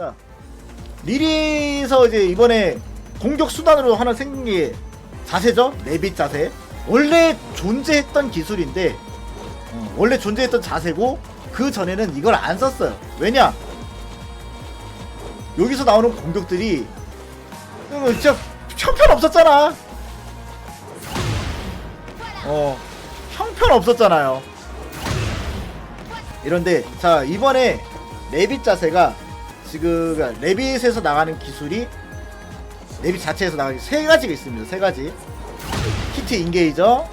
자 리리에서 이제 이번에 공격 수단으로 하나 생긴 게 자세죠? 레빗 자세. 원래 존재했던 기술인데 어, 원래 존재했던 자세고 그 전에는 이걸 안 썼어요. 왜냐? 여기서 나오는 공격들이 어, 진짜 형편 없었잖아. 어 형편 없었잖아요. 이런데 자 이번에 레빗 자세가 지금 레빗에서 나가는 기술이 레빗 자체에서 나가는 게세 가지가 있습니다. 세 가지 히트 인게이저,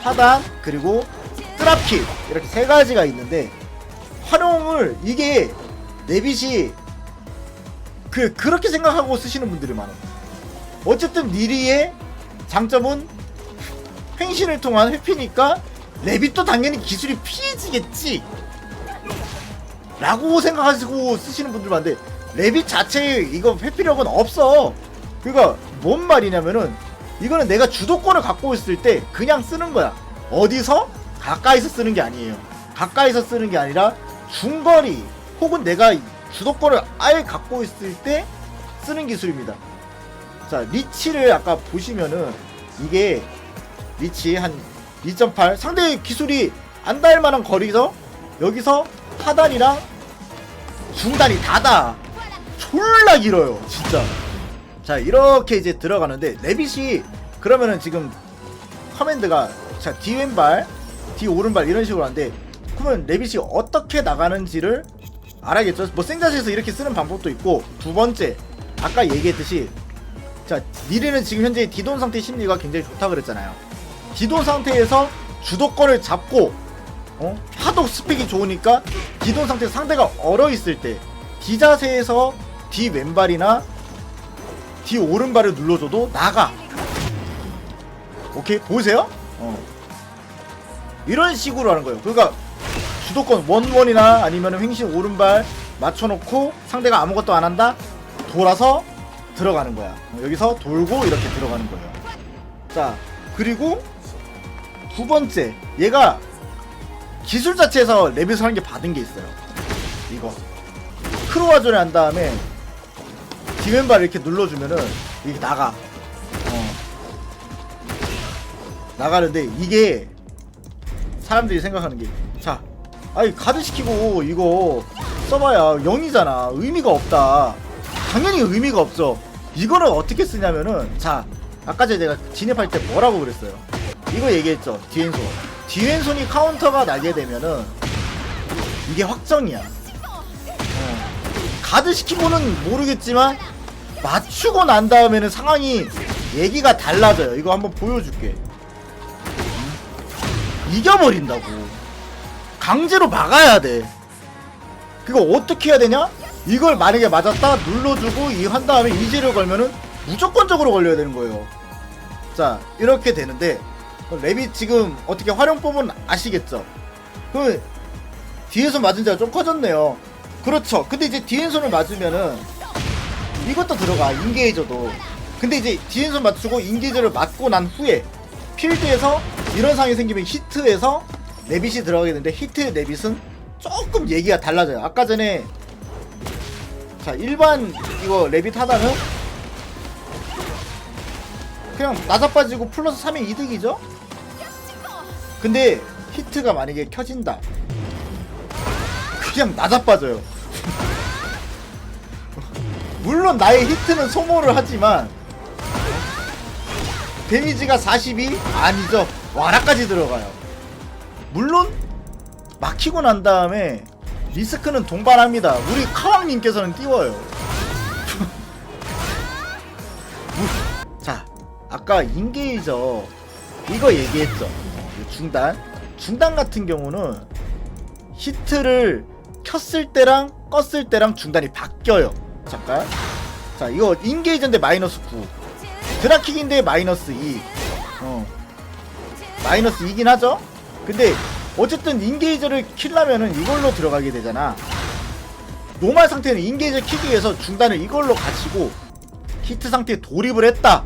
하단 그리고 트랍킥 이렇게 세 가지가 있는데 활용을 이게 레빗이 그 그렇게 생각하고 쓰시는 분들이 많아요. 어쨌든 니리의 장점은 횡신을 통한 회피니까 레빗도 당연히 기술이 피해지겠지 라고 생각하시고 쓰시는 분들 많은데 레빗 자체에 이거 회피력은 없어. 그니까 뭔 말이냐면은 이거는 내가 주도권을 갖고 있을 때 그냥 쓰는 거야. 어디서? 가까이서 쓰는 게 아니에요. 가까이서 쓰는 게 아니라 중거리 혹은 내가 주도권을 아예 갖고 있을 때 쓰는 기술입니다. 자 리치를 아까 보시면은 이게 리치 한 2.8 상대의 기술이 안 닿을 만한 거리서 여기서 하단이랑 중단이 닫아 졸라 길어요 진짜. 자 이렇게 이제 들어가는데 레빗이 그러면은 지금 커맨드가 자 D 왼발 D 오른발 이런 식으로 하는데 그러면 레빗이 어떻게 나가는지를 알아야겠죠? 뭐 생자세에서 이렇게 쓰는 방법도 있고 두 번째 아까 얘기했듯이 자 니르는 지금 현재 디돈 상태 심리가 굉장히 좋다 그랬잖아요. 디돈 상태에서 주도권을 잡고 어? 하도 스펙이 좋으니까 디돈 상태 상대가 얼어 있을 때 D 자세에서 D 왼발이나 D 오른발을 눌러줘도 나가. 오케이 보이세요? 어. 이런 식으로 하는 거예요. 그러니까 주도권 원원이나 아니면 횡신 오른발 맞춰놓고 상대가 아무것도 안 한다 돌아서 들어가는 거야. 어, 여기서 돌고 이렇게 들어가는 거예요. 자 그리고 두 번째 얘가 기술 자체에서 레빗을 한개 받은 게 있어요. 이거 크로아존에 한 다음에 디왼발 이렇게 눌러주면은 이게 나가. 어. 나가는데 이게 사람들이 생각하는 게 자, 아니 가드 시키고 이거 써봐야 0이잖아. 의미가 없다. 당연히 의미가 없어. 이거는 어떻게 쓰냐면은 자 아까 제가 진입할 때 뭐라고 그랬어요. 이거 얘기했죠. 디엔손. 디엔손이 카운터가 나게 되면은 이게 확정이야. 어. 가드 시키고는 모르겠지만 맞추고 난 다음에는 상황이 얘기가 달라져요. 이거 한번 보여줄게. 이겨버린다고. 강제로 막아야 돼. 그거 어떻게 해야 되냐? 이걸 만약에 맞았다 눌러주고 이 한 다음에 이지를 걸면은 무조건적으로 걸려야 되는 거예요. 자 이렇게 되는데 랩이 지금 어떻게 활용법은 아시겠죠? 그 뒤에서 맞은 자가 좀 커졌네요. 그렇죠. 근데 이제 뒤엔손을 맞으면은 이것도 들어가 인게이저도. 근데 이제 뒤엔손 맞추고 인게이저를 맞고 난 후에 필드에서 이런 상황이 생기면 히트에서 레빗이 들어가게 되는데 히트 레빗은 조금 얘기가 달라져요. 아까 전에 자 일반 이거 레빗 하다는 그냥 낮아빠지고 플러스 3의 이득이죠? 근데 히트가 만약에 켜진다. 그냥 낮아빠져요. 물론 나의 히트는 소모를 하지만 데미지가 42? 아니죠. 와라까지 들어가요. 물론 막히고 난 다음에 리스크는 동반합니다. 우리 카왕님께서는 띄워요 아까 인게이저 이거 얘기했죠. 중단. 중단 같은 경우는 히트를 켰을 때랑 껐을 때랑 중단이 바뀌어요. 잠깐. 자 이거 인게이저인데 마이너스 9 드라킥인데 마이너스 2 어. 마이너스 2긴 하죠? 근데 어쨌든 인게이저를 킬라면은 이걸로 들어가게 되잖아. 노말 상태는 인게이저 키기 위해서 중단을 이걸로 갖추고 히트 상태에 돌입을 했다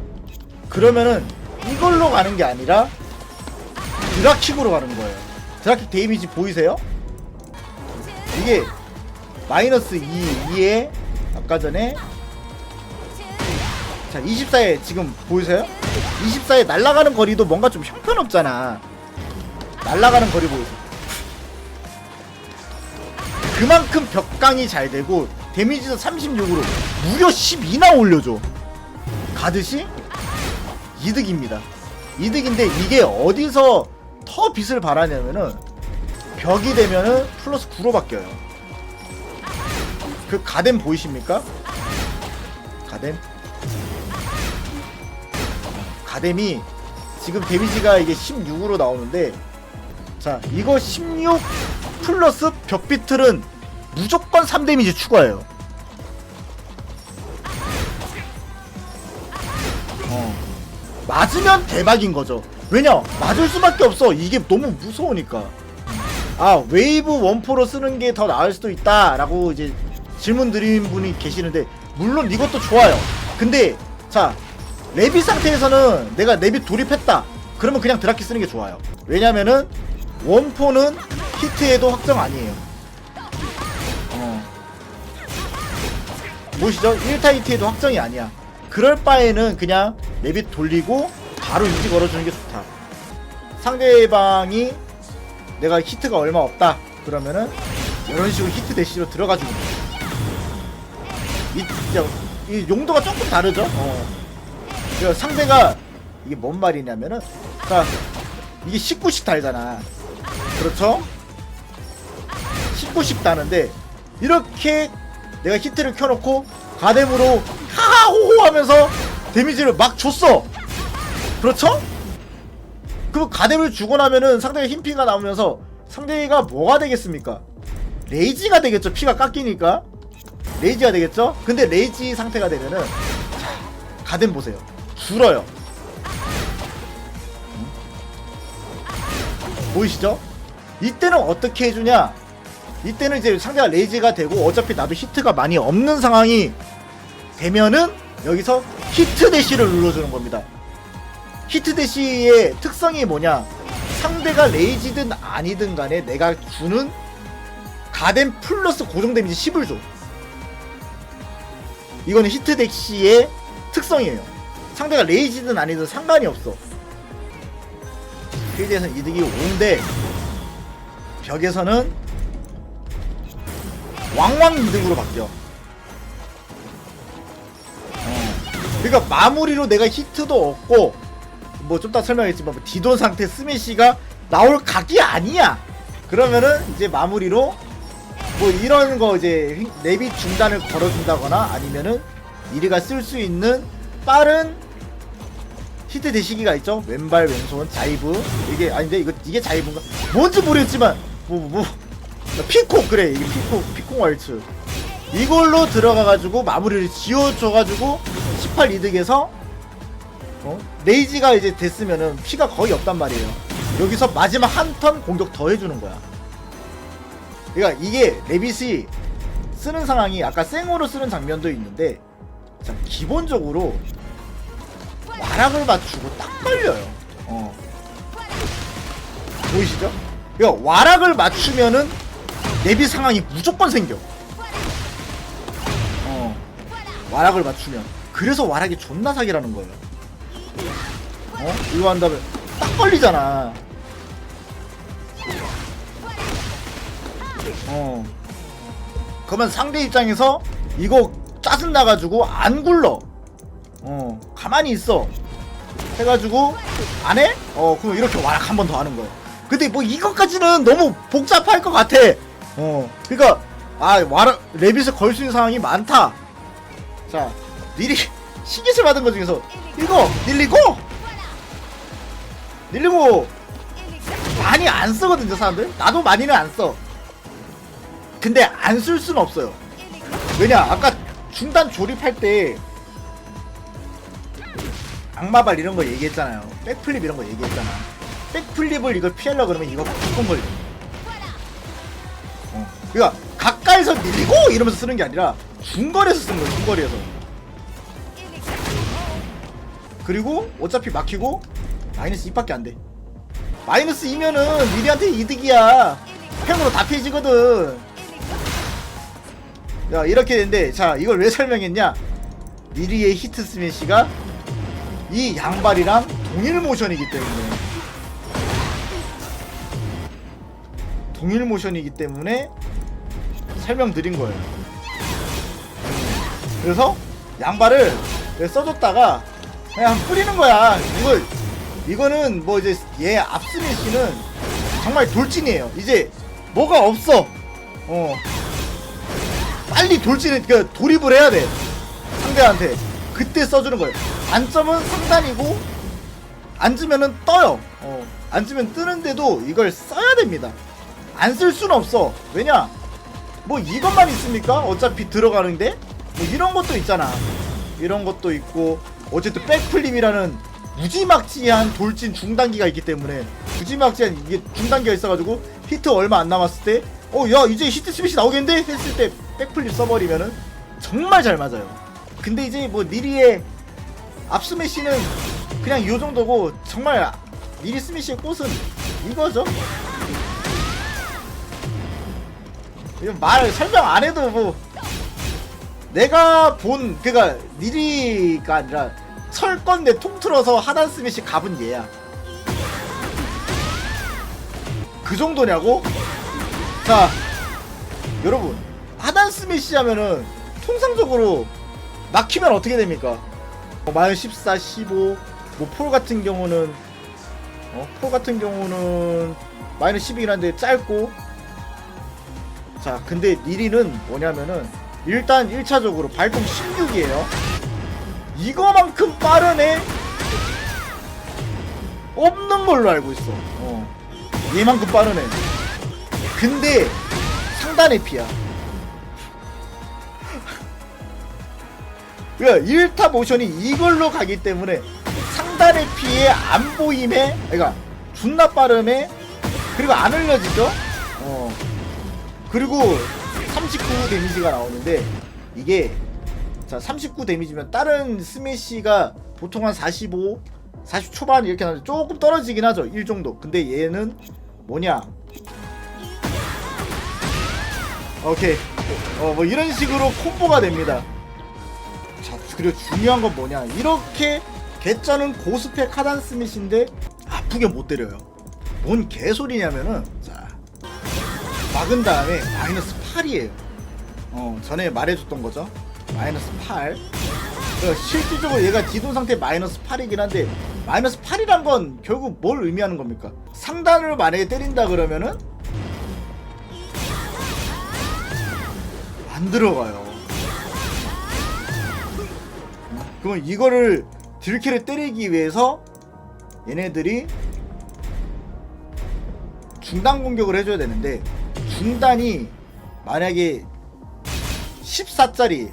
그러면은 이걸로 가는 게 아니라 드라킥으로 가는 거예요 드라킥 데미지 보이세요? 이게 마이너스 2, 2에 아까 전에 자 24에 지금 보이세요? 24에 날아가는 거리도 뭔가 좀 형편없잖아 날아가는 거리 보이세요? 그만큼 벽강이 잘 되고 데미지도 36으로 무려 12나 올려줘 가듯이 이득입니다. 이득인데 이게 어디서 더 빛을 발하냐면은 벽이 되면은 플러스 9로 바뀌어요. 그 가뎀 보이십니까? 가뎀? 가뎀이 지금 데미지가 이게 16으로 나오는데 자 이거 16 플러스 벽비틀은 무조건 3데미지 추가해요 맞으면 대박인 거죠. 왜냐? 맞을 수밖에 없어. 이게 너무 무서우니까. 아 웨이브 원포로 쓰는 게 더 나을 수도 있다 라고 이제 질문 드린 분이 계시는데 물론 이것도 좋아요. 근데 자 레빗 상태에서는 내가 레빗 돌입했다. 그러면 그냥 드라키 쓰는 게 좋아요. 왜냐면은 원포는 히트에도 확정 아니에요. 어. 보시죠? 1타 히트에도 확정이 아니야 그럴 바에는 그냥 레빗 돌리고 바로 유지 걸어주는 게 좋다. 상대방이 내가 히트가 얼마 없다. 그러면은 이런 식으로 히트 대시로 들어가주고 이, 진짜, 이 용도가 조금 다르죠? 어. 그 상대가 이게 뭔 말이냐면은 자 이게 19씩 달잖아. 그렇죠? 19씩 다는데 이렇게 내가 히트를 켜놓고 가뎀으로 하하호호 하면서 데미지를 막 줬어 그렇죠? 그럼 가뎀을 주고 나면은 상대가 흰피가 나오면서 상대가 뭐가 되겠습니까? 레이지가 되겠죠 피가 깎이니까 레이지가 되겠죠? 근데 레이지 상태가 되면은 자, 가뎀 보세요 줄어요 보이시죠? 이때는 어떻게 해주냐 이때는 이제 상대가 레이지가 되고 어차피 나도 히트가 많이 없는 상황이 되면은 여기서 히트 대시를 눌러주는 겁니다. 히트 대시의 특성이 뭐냐? 상대가 레이지든 아니든 간에 내가 주는 가덴 플러스 고정 데미지 10을 줘. 이거는 히트 대시의 특성이에요. 상대가 레이지든 아니든 상관이 없어. 필드에서는 이득이 5인데 벽에서는 왕왕 이득으로 바뀌어 어. 그러니까 마무리로 내가 히트도 없고 뭐 좀 더 설명했지만 뭐 디돈 상태 스매시가 나올 각이 아니야. 그러면은 이제 마무리로 뭐 이런 거 이제 내비 중단을 걸어준다거나 아니면은 이리가 쓸 수 있는 빠른 히트 대시기가 있죠. 왼발 왼손 자이브. 이게 아닌데 이거 이게 자이브인가? 뭔지 모르겠지만 뭐뭐 뭐, 피코 그래. 이게 피코 피코 왈츠. 이걸로 들어가가지고 마무리를 지어줘가지고 18 이득에서 어? 레이지가 이제 됐으면은 피가 거의 없단 말이에요 여기서 마지막 한 턴 공격 더 해주는 거야 그러니까 이게 레빗이 쓰는 상황이 아까 생으로 쓰는 장면도 있는데 자, 기본적으로 와락을 맞추고 딱 걸려요. 어. 보이시죠? 그러니까 와락을 맞추면은 내비 상황이 무조건 생겨. 어. 와락을 맞추면. 그래서 와락이 존나 사기라는 거예요. 어? 이거 한 다음에 딱 걸리잖아. 어. 그러면 상대 입장에서 이거 짜증나가지고 안 굴러. 어 가만히 있어 해가지고 안 해? 어 그럼 이렇게 와락 한 번 더 하는 거야 근데 뭐 이것까지는 너무 복잡할 것 같아 어 그니까 아 와락 레빗을 걸 수 있는 상황이 많다 자 미리 시기를 받은 것 중에서 이거 닐리고 닐리고 많이 안 쓰거든요 사람들 나도 많이는 안써 근데 안 쓸 수는 없어요 왜냐 아까 중단 조립할 때 악마발 이런 거 얘기했잖아요. 백플립 이런 거 얘기했잖아. 백플립을 이걸 피하려 그러면 이거 무조건 걸려. 어. 그러니까 가까이서 밀리고 이러면서 쓰는 게 아니라 중거리에서 쓰는 거야. 중거리에서. 그리고 어차피 막히고 마이너스 2밖에 안 돼. 마이너스 2면은 미리한테 이득이야. 팽으로 다 피해지거든. 야 이렇게 된데 자 이걸 왜 설명했냐 미리의 히트 스매시가 이 양발이랑 동일 모션이기 때문에 동일 모션이기 때문에 설명드린 거예요 그래서 양발을 써줬다가 그냥 뿌리는 거야. 이걸 이거는 뭐 이제 얘 앞스매시는 정말 돌진이에요. 이제 뭐가 없어. 어. 빨리 돌진을 그 돌입을 해야 돼. 상대한테. 그때 써주는 거예요. 단점은 상단이고 앉으면은 떠요. 어. 앉으면 뜨는데도 이걸 써야 됩니다. 안 쓸 수는 없어. 왜냐? 뭐 이것만 있습니까? 어차피 들어가는데? 뭐 이런 것도 있잖아. 이런 것도 있고 어쨌든 백플립이라는 무지막지한 돌진 중단기가 있기 때문에 무지막지한 이게 중단기가 있어가지고 히트 얼마 안 남았을 때 어 야 이제 히트 스매시 나오겠는데? 했을 때 백플립 써버리면은 정말 잘 맞아요. 근데 이제 뭐 니리의 앞스매시는 그냥 이 정도고 정말 니리 스매시의 꽃은 이거죠. 이거 말 설명 안 해도 뭐 내가 본 그니까 니리가 아니라 철권 내 통틀어서 하단 스매시 갑은 얘야 그 정도냐고? 자 여러분 하단 스매시 하면은 통상적으로 막히면 어떻게 됩니까? 어, 마이너스 14, 15, 뭐폴 같은 경우는 어, 폴 같은 경우는 마이너스 12긴 한데 짧고 자 근데 니리는 뭐냐면은 일단 1차적으로 발동 16이에요. 이거만큼 빠른 애 없는 걸로 알고 있어. 어. 얘만큼 빠른 애 근데 상단의 피야. 그러니까 1타 모션이 이걸로 가기 때문에 상단의 피해 안 보임에 그러니까 존나 빠름에 그리고 안 흘려지죠? 어. 그리고 39 데미지가 나오는데 이게 자 39 데미지면 다른 스매시가 보통 한 45, 40 초반 이렇게 나는데 조금 떨어지긴 하죠. 1 정도. 근데 얘는 뭐냐? 오케이. 어 뭐 이런 식으로 콤보가 됩니다. 자 그리고 중요한 건 뭐냐? 이렇게 개쩌는 고스펙 하단 스매시인데 아프게 못 때려요. 뭔 개소리냐면은 자 막은 다음에 마이너스 8이에요. 어, 전에 말해줬던 거죠. 마이너스 8. 어, 실질적으로 얘가 기존 상태 마이너스 8이긴 한데, 마이너스 8이란 건 결국 뭘 의미하는 겁니까? 상단을 만약에 때린다 그러면은, 안 들어가요. 그럼 이거를 딜캐를 때리기 위해서 얘네들이 중단 공격을 해줘야 되는데 중단이 만약에 14짜리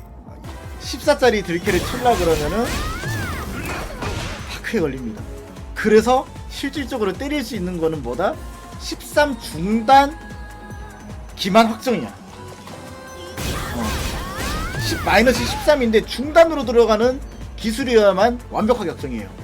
14짜리 들캐를 칠라 그러면은 파크에 걸립니다. 그래서 실질적으로 때릴 수 있는 거는 뭐다? 13 중단 기만 확정이야. 어. 10 마이너스 13인데 중단으로 들어가는 기술이어야만 완벽하게 확정이에요.